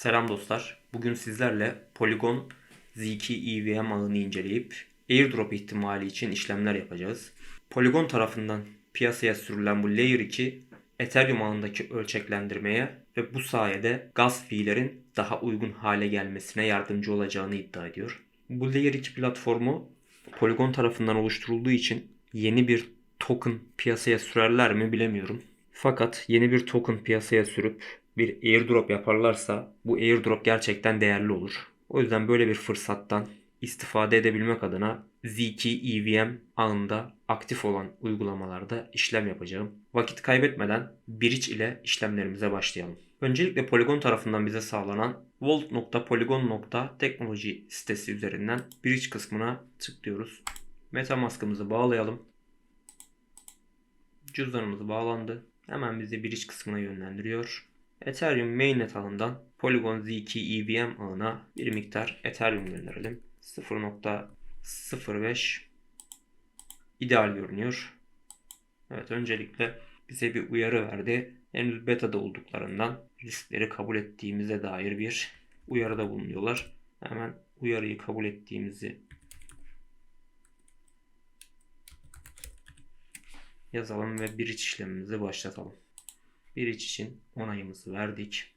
Selam dostlar. Bugün sizlerle Polygon Z2 EVM ağını inceleyip airdrop ihtimali için işlemler yapacağız. Polygon tarafından piyasaya sürülen bu Layer 2 Ethereum ağındaki ölçeklendirmeye ve bu sayede gas fee'lerin daha uygun hale gelmesine yardımcı olacağını iddia ediyor. Bu Layer 2 platformu Polygon tarafından oluşturulduğu için yeni bir token piyasaya sürerler mi bilemiyorum. Fakat yeni bir token piyasaya sürüp bir airdrop yaparlarsa bu airdrop gerçekten değerli olur. O yüzden böyle bir fırsattan istifade edebilmek adına Z2 EVM ağında aktif olan uygulamalarda işlem yapacağım. Vakit kaybetmeden Bridge ile işlemlerimize başlayalım. Öncelikle Polygon tarafından bize sağlanan vault.polygon.technology sitesi üzerinden Bridge kısmına tıklıyoruz. Metamask'ımızı bağlayalım. Cüzdanımız bağlandı. Hemen bizi Bridge kısmına yönlendiriyor. Ethereum mainnet ağından Polygon Z2 EVM ağına bir miktar Ethereum gönderelim. 0.05 ideal görünüyor. Evet öncelikle bize bir uyarı verdi. Henüz beta'da olduklarından riskleri kabul ettiğimize dair bir uyarıda bulunuyorlar. Hemen uyarıyı kabul ettiğimizi yazalım ve bridge işlemimizi başlatalım. Bridge için onayımızı verdik.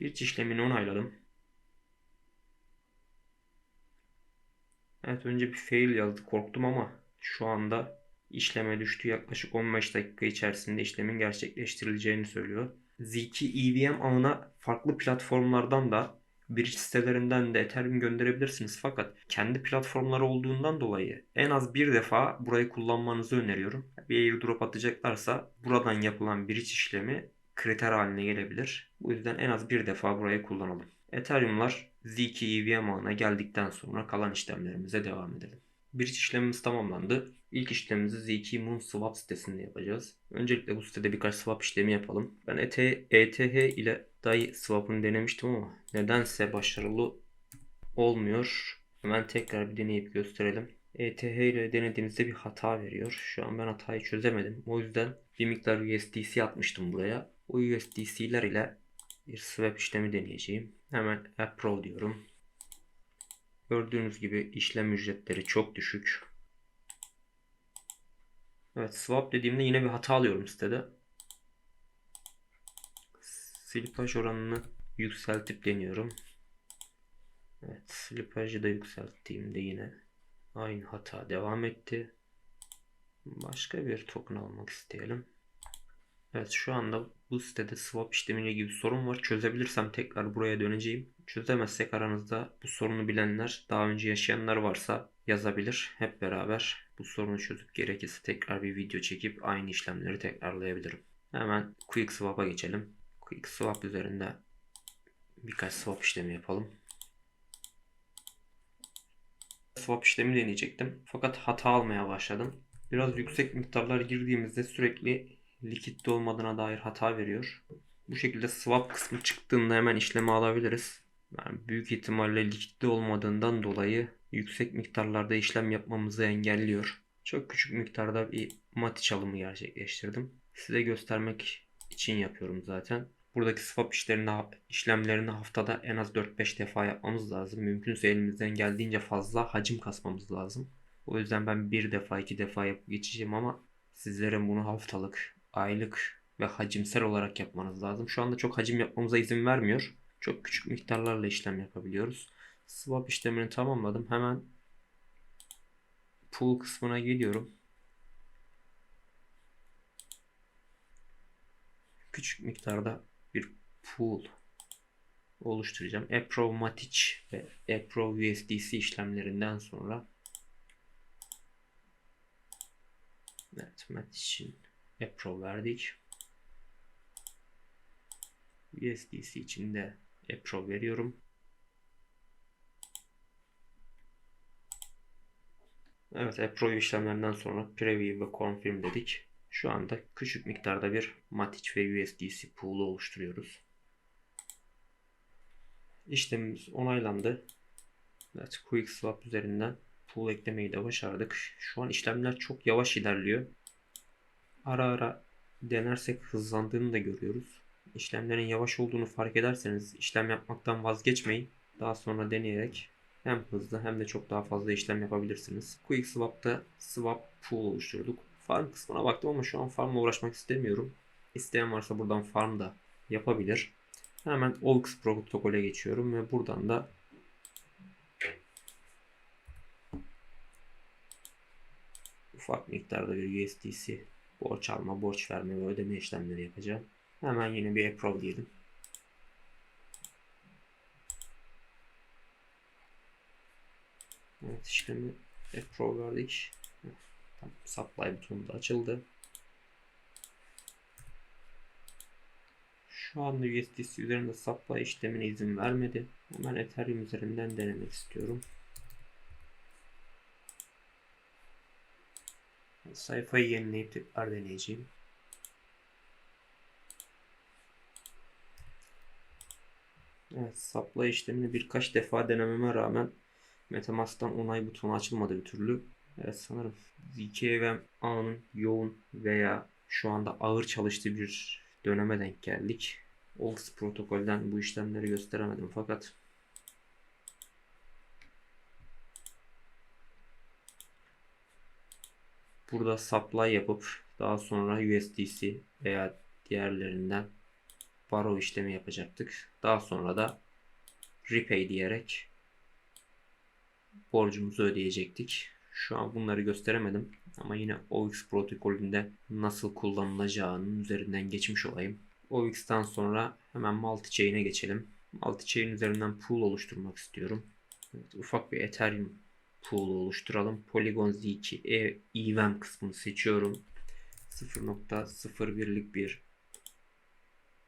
Bridge işlemini onayladım. Evet önce bir fail yazdı korktum ama şu anda işleme düştü. Yaklaşık 15 dakika içerisinde işlemin gerçekleştirileceğini söylüyor. Z2 EVM ağına farklı platformlardan da Bridge sitelerinden de Ethereum gönderebilirsiniz. Fakat kendi platformları olduğundan dolayı en az bir defa burayı kullanmanızı öneriyorum. Bir airdrop atacaklarsa buradan yapılan bridge işlemi kriter haline gelebilir. Bu yüzden en az bir defa burayı kullanalım. Ethereum'lar Z2 EVM ağına geldikten sonra kalan işlemlerimize devam edelim. Bridge işlemimiz tamamlandı. İlk işlemimizi Z2 Moon Swap sitesinde yapacağız. Öncelikle bu sitede birkaç swap işlemi yapalım. Ben ETH, ETH ile DAI swap'ını denemiştim ama nedense başarılı olmuyor. Hemen tekrar bir deneyip gösterelim. ETH ile denediğimizde bir hata veriyor. Şu an ben hatayı çözemedim. O yüzden bir miktar USDC atmıştım buraya. O USDC'ler ile bir swap işlemi deneyeceğim. Hemen approve diyorum. Gördüğünüz gibi işlem ücretleri çok düşük. Evet swap dediğimde yine bir hata alıyorum sitede. Slipaj oranını yükseltip deniyorum. Evet slipajı da yükselttiğimde yine aynı hata devam etti. Başka bir token almak isteyelim. Evet şu anda bu sitede swap işlemiyle gibi sorun var. Çözebilirsem tekrar buraya döneceğim. Çözemezsek aranızda bu sorunu bilenler, daha önce yaşayanlar varsa yazabilir. Hep beraber bu sorunu çözüp gerekirse tekrar bir video çekip aynı işlemleri tekrarlayabilirim. Hemen Quick Swap'a geçelim. Quick Swap üzerinde birkaç swap işlemi yapalım. Swap işlemi deneyecektim. Fakat hata almaya başladım. Biraz yüksek miktarlar girdiğimizde sürekli likitte olmadığına dair hata veriyor. Bu şekilde swap kısmı çıktığında hemen işlemi alabiliriz. Yani büyük ihtimalle likitte olmadığından dolayı yüksek miktarlarda işlem yapmamızı engelliyor. Çok küçük miktarda bir mati çalımı gerçekleştirdim. Size göstermek için yapıyorum zaten. Buradaki swap işlerini, işlemlerini haftada en az 4-5 defa yapmamız lazım. Mümkünse elimizden geldiğince fazla hacim kasmamız lazım. O yüzden ben bir defa iki defa yapıp geçeceğim ama sizlere bunu haftalık, aylık ve hacimsel olarak yapmanız lazım. Şu anda çok hacim yapmamıza izin vermiyor. Çok küçük miktarlarla işlem yapabiliyoruz. Swap işlemini tamamladım. Hemen pool kısmına geliyorum. Küçük miktarda bir pool oluşturacağım. Approve Matic ve Approve USDC işlemlerinden sonra Evet, Matic'in Approve verdik. USDC için de Approve veriyorum. Evet, Approve işlemlerinden sonra Preview ve Confirm dedik. Şu anda küçük miktarda bir Matic ve USDC pool'u oluşturuyoruz. İşlemimiz onaylandı. Evet, Quick Swap üzerinden pool eklemeyi de başardık. Şu an işlemler çok yavaş ilerliyor. Ara ara denersek hızlandığını da görüyoruz. İşlemlerin yavaş olduğunu fark ederseniz işlem yapmaktan vazgeçmeyin. Daha sonra deneyerek hem hızlı hem de çok daha fazla işlem yapabilirsiniz. Quick Swap'ta swap pool oluşturduk. Farm kısmına baktım ama şu an farmla uğraşmak istemiyorum. İsteyen varsa buradan farm da yapabilir. Hemen OX protokole geçiyorum ve buradan da ufak miktarda bir USDC borç alma, borç verme ve ödeme işlemleri yapacağım. Hemen yine bir approve diyelim. Evet işlemi approve verdik. Supply butonu da açıldı. Şu anda USDC üzerinde supply işlemine izin vermedi. Hemen Ethereum üzerinden denemek istiyorum. Sayfayı yenileyip tekrar deneyeceğim. Evet, supply işlemini birkaç defa denememe rağmen Metamask'tan onay butonu açılmadı bir türlü. Evet sanırım ZKVM ağının yoğun veya şu anda ağır çalıştığı bir döneme denk geldik. OX protokolden bu işlemleri gösteremedim fakat burada supply yapıp daha sonra USDC veya diğerlerinden borrow işlemi yapacaktık. Daha sonra da repay diyerek borcumuzu ödeyecektik. Şu an bunları gösteremedim ama yine OX protokolünde nasıl kullanılacağının üzerinden geçmiş olayım. OX'ten sonra hemen multi-chain'e geçelim. Multi-chain üzerinden pool oluşturmak istiyorum. Evet, ufak bir Ethereum pool oluşturalım. Polygon Z2 e EVM kısmını seçiyorum. 0.01'lik bir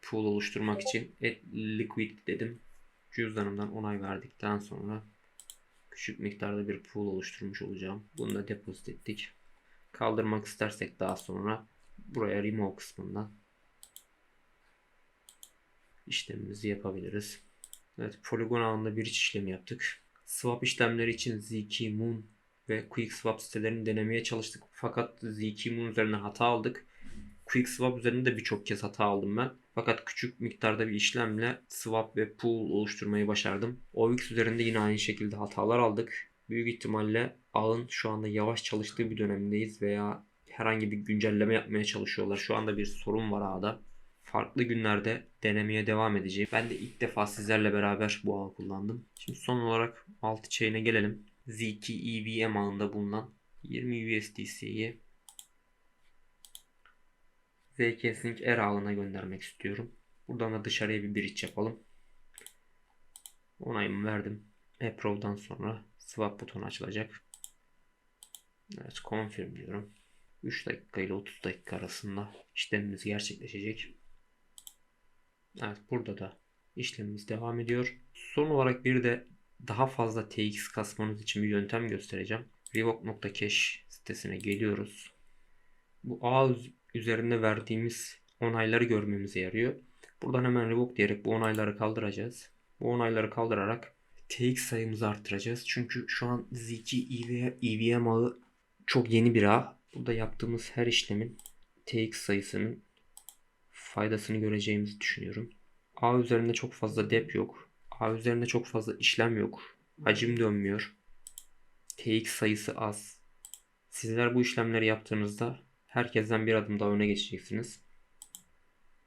pool oluşturmak için liquid dedim. Cüzdanımdan onay verdikten sonra küçük miktarda bir pool oluşturmuş olacağım. Bunu da depozit ettik. Kaldırmak istersek daha sonra buraya remove kısmından işlemimizi yapabiliriz. Evet, Polygon ağında bir iç işlemi yaptık. Swap işlemleri için ZK Moon ve QuickSwap sitelerini denemeye çalıştık. Fakat ZK Moon üzerine hata aldık. QuickSwap üzerinde de birçok kez hata aldım ben. Fakat küçük miktarda bir işlemle swap ve pool oluşturmayı başardım. OX üzerinde yine aynı şekilde hatalar aldık. Büyük ihtimalle ağın şu anda yavaş çalıştığı bir dönemdeyiz veya herhangi bir güncelleme yapmaya çalışıyorlar. Şu anda bir sorun var ağda. Farklı günlerde denemeye devam edeceğim. Ben de ilk defa sizlerle beraber bu ağı kullandım. Şimdi son olarak altı chain'e gelelim. ZK EVM ağında bulunan 20 USDC'yi ZK-Sync R ağına göndermek istiyorum. Buradan da dışarıya bir bridge yapalım. Onayımı verdim. Approve'dan sonra swap butonu açılacak. Evet confirm diyorum. 3 dakika ile 30 dakika arasında işlemimiz gerçekleşecek. Evet burada da işlemimiz devam ediyor. Son olarak bir de daha fazla TX kasmanız için bir yöntem göstereceğim. Revoke.cache sitesine geliyoruz. Bu ağ üzerinde verdiğimiz onayları görmemize yarıyor. Buradan hemen revoke diyerek bu onayları kaldıracağız. Bu onayları kaldırarak TX sayımızı arttıracağız. Çünkü şu an ZK EVM ağı çok yeni bir ağ. Burada yaptığımız her işlemin TX sayısının faydasını göreceğimizi düşünüyorum. A üzerinde çok fazla dep yok. A üzerinde çok fazla işlem yok. Hacim dönmüyor. TX sayısı az. Sizler bu işlemleri yaptığınızda herkesten bir adım daha öne geçeceksiniz.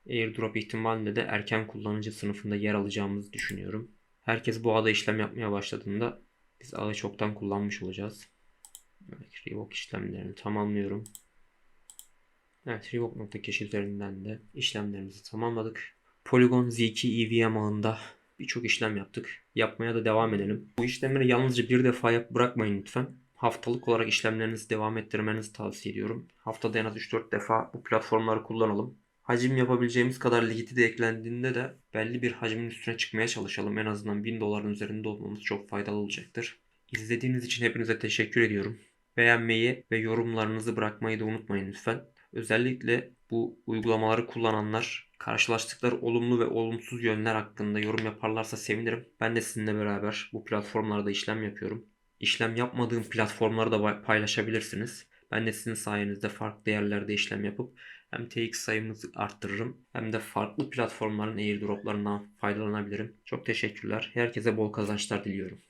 Airdrop ihtimalinde de erken kullanıcı sınıfında yer alacağımızı düşünüyorum. Herkes bu ağda işlem yapmaya başladığında biz ağı çoktan kullanmış olacağız. Evet, revoke işlemlerini tamamlıyorum. Evet, revoke.cache üzerinden de işlemlerimizi tamamladık. Polygon Z2 EVM ağında birçok işlem yaptık. Yapmaya da devam edelim. Bu işlemleri yalnızca bir defa yap bırakmayın lütfen. Haftalık olarak işlemlerinizi devam ettirmenizi tavsiye ediyorum. Haftada en az 3-4 defa bu platformları kullanalım. Hacim yapabileceğimiz kadar likidite eklendiğinde de belli bir hacmin üstüne çıkmaya çalışalım. En azından 1000 doların üzerinde olmamız çok faydalı olacaktır. İzlediğiniz için hepinize teşekkür ediyorum. Beğenmeyi ve yorumlarınızı bırakmayı da unutmayın lütfen. Özellikle bu uygulamaları kullananlar karşılaştıkları olumlu ve olumsuz yönler hakkında yorum yaparlarsa sevinirim. Ben de sizinle beraber bu platformlarda işlem yapıyorum. İşlem yapmadığım platformları da paylaşabilirsiniz. Ben de sizin sayenizde farklı yerlerde işlem yapıp hem TX sayımızı arttırırım hem de farklı platformların airdroplarından faydalanabilirim. Çok teşekkürler. Herkese bol kazançlar diliyorum.